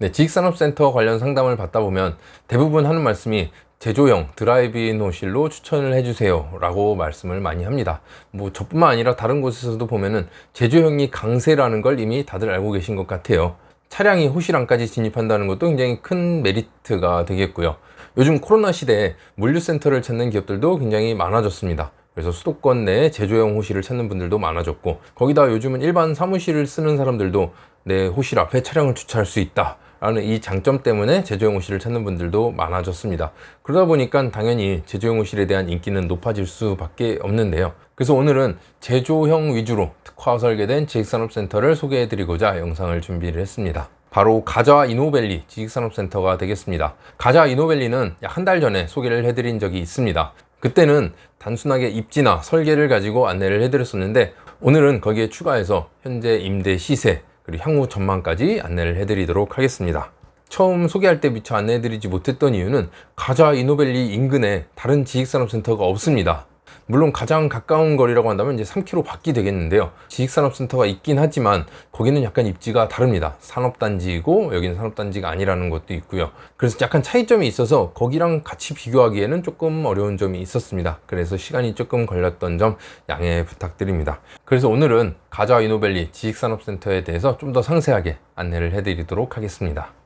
네, 지익산업센터 관련 상담을 받다 보면 대부분 하는 말씀이 제조형 드라이브인 호실로 추천을 해주세요 라고 말씀을 많이 합니다. 뭐 저뿐만 아니라 다른 곳에서도 보면은 제조형이 강세라는 걸 이미 다들 알고 계신 것 같아요. 차량이 호실 안까지 진입한다는 것도 굉장히 큰 메리트가 되겠고요. 요즘 코로나 시대에 물류센터를 찾는 기업들도 굉장히 많아졌습니다. 그래서 수도권 내에 제조형 호실을 찾는 분들도 많아졌고 거기다 요즘은 일반 사무실을 쓰는 사람들도 내 호실 앞에 차량을 주차할 수 있다 라는 이 장점 때문에 제조용 호실을 찾는 분들도 많아졌습니다. 그러다 보니까 당연히 제조용 호실에 대한 인기는 높아질 수밖에 없는데요. 그래서 오늘은 제조형 위주로 특화 설계된 지식산업센터를 소개해 드리고자 영상을 준비를 했습니다. 바로 가자 이노밸리 지식산업센터가 되겠습니다. 가자 이노밸리는 약 한 달 전에 소개를 해드린 적이 있습니다. 그때는 단순하게 입지나 설계를 가지고 안내를 해드렸었는데 오늘은 거기에 추가해서 현재 임대 시세 그리고 향후 전망까지 안내를 해드리도록 하겠습니다. 처음 소개할 때 미처 안내해드리지 못했던 이유는 가자 이노밸리 인근에 다른 지식산업센터가 없습니다. 물론 가장 가까운 거리라고 한다면 이제 3km 밖이 되겠는데요. 지식산업센터가 있긴 하지만 거기는 약간 입지가 다릅니다. 산업단지이고 여기는 산업단지가 아니라는 것도 있고요. 그래서 약간 차이점이 있어서 거기랑 같이 비교하기에는 조금 어려운 점이 있었습니다. 그래서 시간이 조금 걸렸던 점 양해 부탁드립니다. 그래서 오늘은 가자 이노밸리 지식산업센터에 대해서 좀 더 상세하게 안내를 해드리도록 하겠습니다.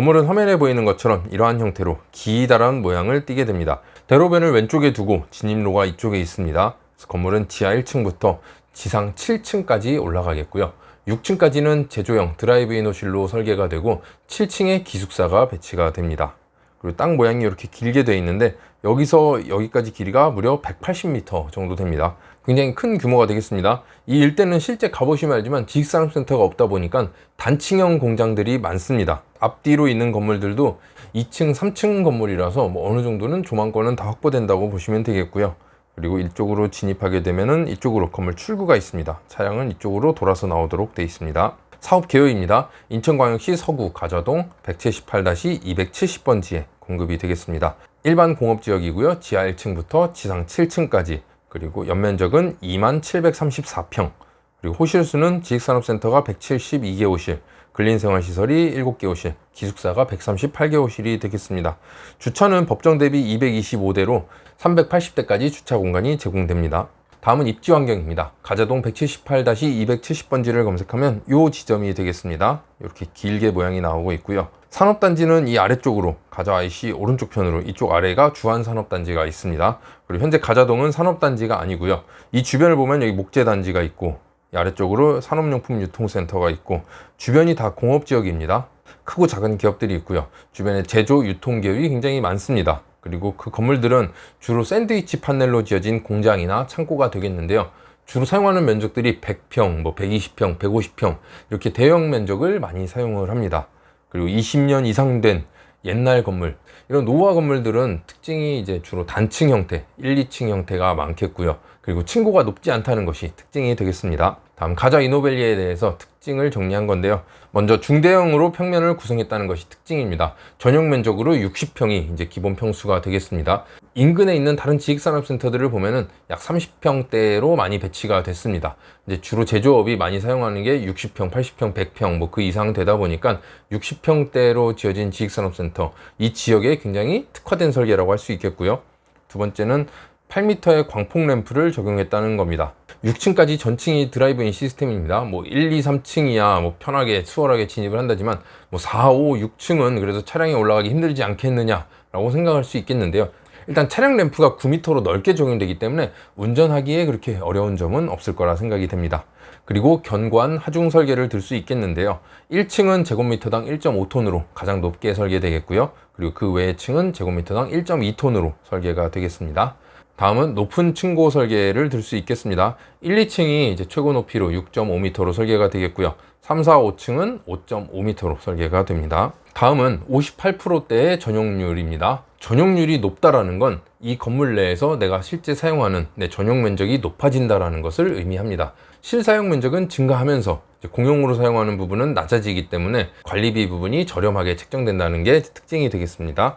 건물은 화면에 보이는 것처럼 이러한 형태로 기다란 모양을 띠게 됩니다. 대로변을 왼쪽에 두고 진입로가 이쪽에 있습니다. 건물은 지하 1층부터 지상 7층까지 올라가겠고요. 6층까지는 제조형 드라이브인 호실로 설계가 되고 7층에 기숙사가 배치가 됩니다. 그리고 땅 모양이 이렇게 길게 되어 있는데 여기서 여기까지 길이가 무려 180m 정도 됩니다. 굉장히 큰 규모가 되겠습니다. 이 일대는 실제 가보시면 알지만 지식산업센터가 없다 보니까 단층형 공장들이 많습니다. 앞뒤로 있는 건물들도 2층, 3층 건물이라서 뭐 어느 정도는 조망권은 다 확보된다고 보시면 되겠고요. 그리고 이쪽으로 진입하게 되면은 이쪽으로 건물 출구가 있습니다. 차량은 이쪽으로 돌아서 나오도록 되어 있습니다. 사업 개요입니다. 인천광역시 서구 가자동 178-270번지에 공급이 되겠습니다. 일반 공업지역이고요. 지하 1층부터 지상 7층까지 그리고 연면적은 2734평 그리고 호실수는 지식산업센터가 172개 호실 근린생활시설이 7개 호실, 기숙사가 138개 호실이 되겠습니다. 주차는 법정 대비 225대로 380대까지 주차 공간이 제공됩니다. 다음은 입지 환경입니다. 가자동 178-270번지를 검색하면 이 지점이 되겠습니다. 이렇게 길게 모양이 나오고 있고요. 산업단지는 이 아래쪽으로 가자 IC 오른쪽 편으로 이쪽 아래가 주한 산업단지가 있습니다. 그리고 현재 가자동은 산업단지가 아니고요. 이 주변을 보면 여기 목재단지가 있고 이 아래쪽으로 산업용품 유통센터가 있고 주변이 다 공업지역입니다. 크고 작은 기업들이 있고요. 주변에 제조, 유통 기업이 굉장히 많습니다. 그리고 그 건물들은 주로 샌드위치 판넬로 지어진 공장이나 창고가 되겠는데요. 주로 사용하는 면적들이 100평, 뭐 120평, 150평 이렇게 대형 면적을 많이 사용을 합니다. 그리고 20년 이상 된 옛날 건물. 이런 노후화 건물들은 특징이 이제 주로 단층 형태 1, 2층 형태가 많겠고요. 그리고 층고가 높지 않다는 것이 특징이 되겠습니다. 다음 가자 이노벨리에 대해서 특징을 정리한 건데요. 먼저 중대형으로 평면을 구성했다는 것이 특징입니다. 전용 면적으로 60평이 이제 기본 평수가 되겠습니다 인근에 있는 다른 지식산업센터들을 보면은 약 30평대로 많이 배치가 됐습니다 이제 주로 제조업이 많이 사용하는 게 60평, 80평, 100평 뭐 그 이상 되다 보니까 60평대로 지어진 지식산업센터 이 지역에 굉장히 특화된 설계라고 할 수 있겠고요 두 번째는 8m의 광폭 램프를 적용했다는 겁니다. 6층까지 전층이 드라이브인 시스템입니다. 뭐 1, 2, 3층이야 뭐 편하게 수월하게 진입을 한다지만 뭐 4, 5, 6층은 그래서 차량이 올라가기 힘들지 않겠느냐라고 생각할 수 있겠는데요. 일단 차량 램프가 9m로 넓게 적용되기 때문에 운전하기에 그렇게 어려운 점은 없을 거라 생각이 됩니다. 그리고 견고한 하중 설계를 들 수 있겠는데요. 1층은 제곱미터당 1.5톤으로 가장 높게 설계되겠고요. 그리고 그 외의 층은 제곱미터당 1.2톤으로 설계가 되겠습니다. 다음은 높은 층고 설계를 들 수 있겠습니다. 1, 2층이 이제 최고 높이로 6.5m로 설계가 되겠고요. 3, 4, 5층은 5.5m로 설계가 됩니다. 다음은 58%대의 전용률입니다. 전용률이 높다라는 건 이 건물 내에서 내가 실제 사용하는 내 전용 면적이 높아진다라는 것을 의미합니다. 실사용 면적은 증가하면서 공용으로 사용하는 부분은 낮아지기 때문에 관리비 부분이 저렴하게 책정된다는 게 특징이 되겠습니다.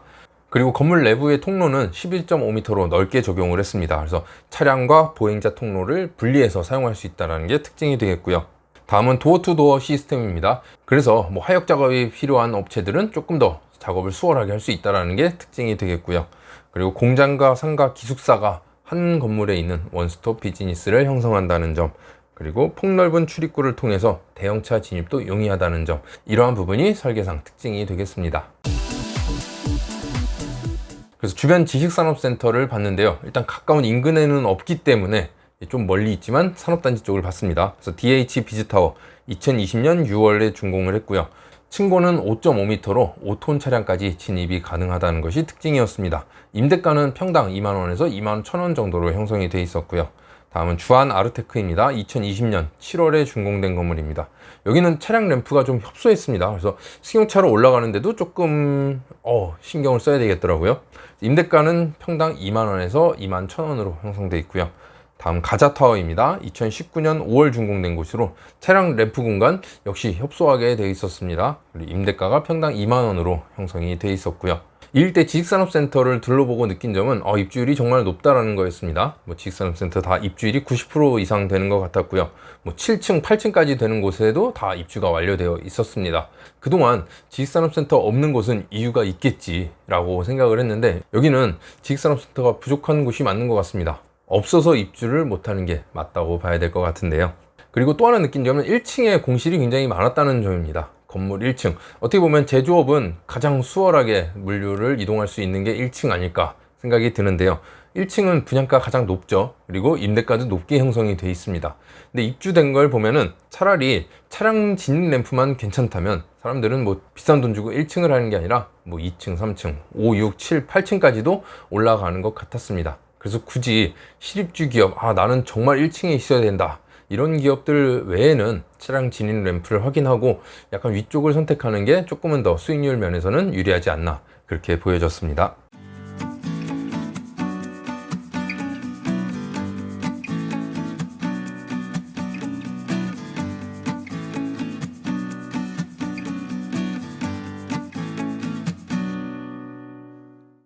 그리고 건물 내부의 통로는 11.5m로 넓게 적용을 했습니다. 그래서 차량과 보행자 통로를 분리해서 사용할 수 있다는 게 특징이 되겠고요. 다음은 도어 투 도어 시스템입니다. 그래서 뭐 하역 작업이 필요한 업체들은 조금 더 작업을 수월하게 할 수 있다는 게 특징이 되겠고요. 그리고 공장과 상가, 기숙사가 한 건물에 있는 원스톱 비즈니스를 형성한다는 점, 그리고 폭넓은 출입구를 통해서 대형차 진입도 용이하다는 점, 이러한 부분이 설계상 특징이 되겠습니다. 그래서 주변 지식산업센터를 봤는데요. 일단 가까운 인근에는 없기 때문에 좀 멀리 있지만 산업단지 쪽을 봤습니다. 그래서 DH 비즈타워 2020년 6월에 준공을 했고요. 층고는 5.5m로 5톤 차량까지 진입이 가능하다는 것이 특징이었습니다. 임대가는 평당 2만원에서 2만 1천원 정도로 형성이 돼 있었고요. 다음은 주한 아르테크입니다. 2020년 7월에 준공된 건물입니다. 여기는 차량 램프가 좀 협소했습니다. 그래서 승용차로 올라가는데도 조금 어, 신경을 써야 되겠더라고요. 임대가는 평당 2만 원에서 2만 1천 원으로 형성돼 있고요. 다음 가자타워입니다. 2019년 5월 준공된 곳으로 차량 램프 공간 역시 협소하게 되어 있었습니다. 그리고 임대가가 평당 2만 원으로 형성이 되어 있었고요. 이 일대 지식산업센터를 둘러보고 느낀 점은 어, 입주율이 정말 높다라는 거였습니다. 뭐 지식산업센터 다 입주율이 90% 이상 되는 것 같았고요. 뭐 7층, 8층까지 되는 곳에도 다 입주가 완료되어 있었습니다. 그동안 지식산업센터 없는 곳은 이유가 있겠지라고 생각을 했는데 여기는 지식산업센터가 부족한 곳이 맞는 것 같습니다. 없어서 입주를 못하는 게 맞다고 봐야 될 것 같은데요. 그리고 또 하나 느낀 점은 1층에 공실이 굉장히 많았다는 점입니다. 건물 1층. 어떻게 보면 제조업은 가장 수월하게 물류를 이동할 수 있는 게 1층 아닐까 생각이 드는데요. 1층은 분양가 가장 높죠. 그리고 임대가도 높게 형성이 돼 있습니다. 근데 입주된 걸 보면은 차라리 차량 진입 램프만 괜찮다면 사람들은 뭐 비싼 돈 주고 1층을 하는 게 아니라 뭐 2층, 3층, 5, 6, 7, 8층까지도 올라가는 것 같았습니다. 그래서 굳이 실입주 기업, 아, 나는 정말 1층에 있어야 된다. 이런 기업들 외에는 차량 진입 램프를 확인하고 약간 위쪽을 선택하는 게 조금은 더 수익률 면에서는 유리하지 않나 그렇게 보여졌습니다.